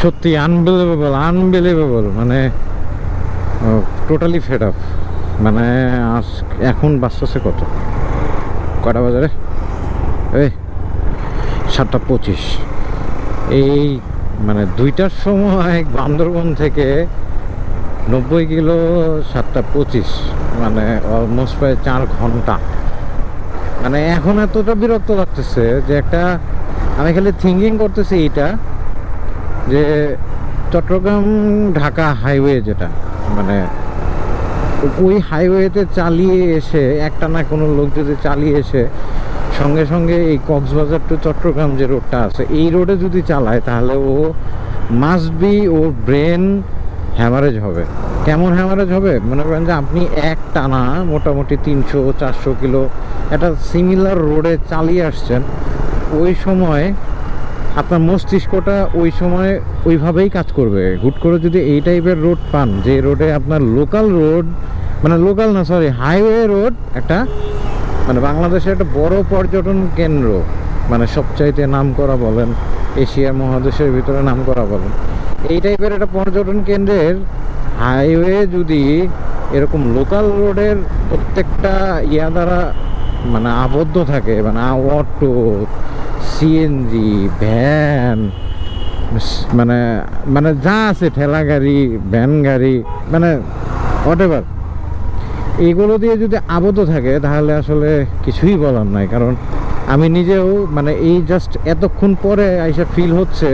সত্যি unbelievable unbelievable মানে totally fed up মানে আজ, এখন বাঁচতেছে কত? কটা বাজারে এই, সাতটা পঁচিশ। এই মানে দুইটার সময় বান্দরবন থেকে নব্বই কিলো, সাতটা পঁচিশ। মানে অলমোস্ট প্রায় চার ঘণ্টা। মানে এখন এতটা বিরক্ত লাগতেছে যে একটা, আমি খালি থিঙ্কিং করতেছি এইটা। যে চট্টগ্রাম ঢাকা হাইওয়ে যেটা মানে ওই হাইওয়েতে চালিয়ে এসে, একটা না কোনো লোক যদি চালিয়ে এসে সঙ্গে সঙ্গে এই কক্সবাজার টু চট্টগ্রাম যে রোডটা আছে, এই রোডে যদি চালায়, তাহলে ও মাস্ট বি ওর ব্রেন হ্যামারেজ হবে। কেমন হ্যামারেজ হবে? মনে করেন যে আপনি এক টানা মোটামুটি তিনশো, চারশো কিলো একটা সিমিলার রোডে চালিয়ে আসছেন, ওই সময় আপনার মস্তিষ্কটা ওই সময় ওইভাবেই কাজ করবে। হুট করে যদি এই টাইপের রোড পান, যে রোডে আপনার লোকাল রোড মানে লোকাল না সরি হাইওয়ে রোড একটা মানে বাংলাদেশের একটা বড় পর্যটন কেন্দ্র মানে সবচাইতে নাম করা বলেন, এশিয়া মহাদেশের ভিতরে নাম করা বলেন, এই টাইপের একটা পর্যটন কেন্দ্রের হাইওয়ে যদি এরকম লোকাল রোডের প্রত্যেকটা ইয়া দ্বারা মানে আবদ্ধ থাকে মানে অটো সিএনজি ভ্যান মানে মানে যা আছে ঠেলা গাড়ি ভ্যান গাড়ি মানে হোয়াট এভার এইগুলো দিয়ে যদি আবদ্ধ থাকে, তাহলে আসলে কিছুই বলার নাই। কারণ আমি নিজেও মানে এই জাস্ট এতক্ষণ পরে আইসা ফিল হচ্ছে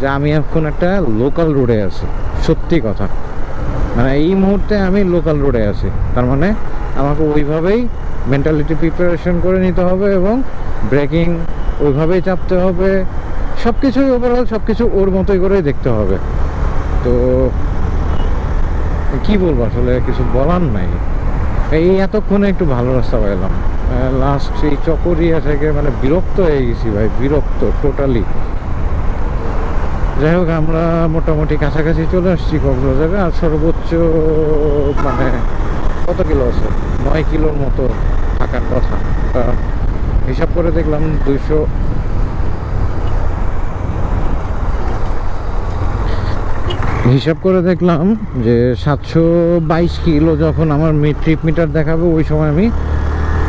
যে আমি এখন একটা লোকাল রোডে আছি। সত্যি কথা। মানে এই মুহূর্তে আমি লোকাল রোডে আছি। তার মানে আমাকে ওইভাবেই মেন্টালিটি প্রিপারেশন করে নিতে হবে এবং ব্রেকিং ওইভাবেই চাপতে হবে। সব কিছুই ওভারঅল সব কিছু ওর মতোই করেই দেখতে হবে। তো কি বলব আসলে, কিছু বলার নাই। এই এতক্ষণে একটু ভালো রাস্তা পাইলাম। লাস্ট এই চকরিয়া থেকে মানে বিরক্ত হয়ে গেছি ভাই, বিরক্ত টোটালি যাই হোক, আমরা মোটামুটি কাছাকাছি চলে আসছি কক্সবাজারে, আর সর্বোচ্চ মানে কত কিলো আছে? নয় কিলোর মতো থাকার কথা। হিসাব করে দেখলাম দুইশো হিসাব করে দেখলাম যে সাতশো বাইশ কিলো যখন আমার ট্রিপ মিটার দেখাবে, ওই সময় আমি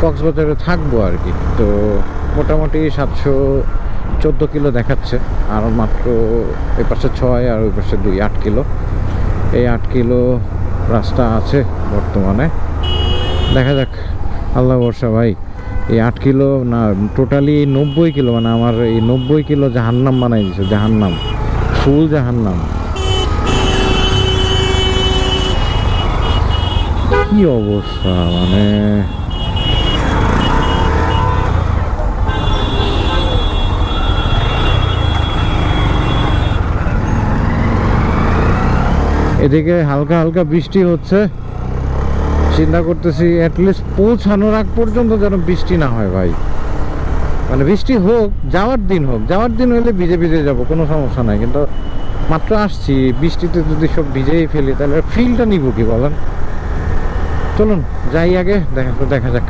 কক্সবাজারে থাকব আর কি। তো মোটামুটি সাতশো চোদ্দ কিলো দেখাচ্ছে, আর মাত্র এই পাশে ছয় আর ওই পাশে দুই, আট কিলো। এই আট কিলো রাস্তা আছে বর্তমানে। দেখা যাক, আল্লাহ বর্ষা ভাই। এই আট কিলো না টোটালি নব্বই কিলো মানে আমার এই নব্বই কিলো জাহান্নাম বানাই দিছে, জাহান্নাম ফুল জাহান্নাম। কি অবস্থা মানে? এদিকে হালকা হালকা বৃষ্টি হচ্ছে। চিন্তা করতেছি অ্যাটলিস্ট পৌঁছানোর আগ পর্যন্ত যেন বৃষ্টি না হয় ভাই। মানে বৃষ্টি হোক, যাওয়ার দিন হোক, যাওয়ার দিন হলে ভিজে ভিজে যাব, কোনো সমস্যা নাই। কিন্তু মাত্র আসছি, বৃষ্টিতে যদি সব ভিজেই ফেলি, তাহলে ফিলটা নিব কি বলেন? চলুন, যাই আগে, দেখা দেখা যাক।